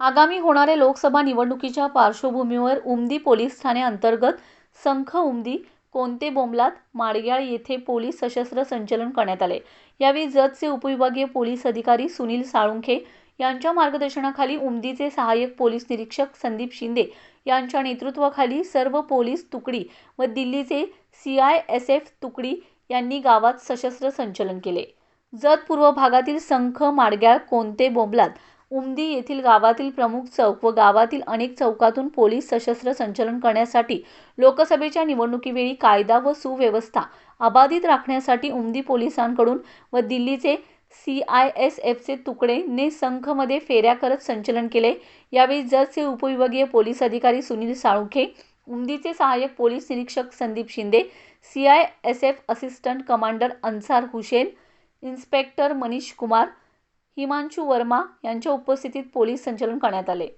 आगामी होणाऱ्या लोकसभा निवडणुकीच्या पार्श्वभूमीवर उमदी पोलीस ठाणे अंतर्गत संख उमदी कोणते बोंबलात माडग्याळ येथे पोलीस सशस्त्र संचलन करण्यात आले? यावेळी जतचे उपविभागीय पोलीस अधिकारी सुनील साळुंखे यांच्या मार्गदर्शनाखाली उमदीचे सहाय्यक पोलीस निरीक्षक संदीप शिंदे यांच्या नेतृत्वाखाली सर्व पोलीस तुकडी व दिल्लीचे सी आय एस एफ तुकडी यांनी गावात सशस्त्र संचलन केले. जत पूर्व भागातील संख माडग्याळ कोणते बोंबलात उमदी येथील गावातील प्रमुख चौक व गावातील अनेक चौकातून पोलीस सशस्त्र संचलन करण्यासाठी लोकसभेच्या निवडणुकीवेळी कायदा व सुव्यवस्था अबाधित राखण्यासाठी उमदी पोलिसांकडून व दिल्लीचे सी आय एस तुकडे ने संखमध्ये फेऱ्या करत संचलन केले. यावेळी जतचे उपविभागीय पोलीस अधिकारी सुनील साळुंखे उमदीचे सहाय्यक पोलीस निरीक्षक Sandeep Shinde C I S F assistant commander Ansar Hussain inspector Manish Kumar Himanshu Varma यांच्या उपस्थितीत पोलीस संचलन करण्यात आले.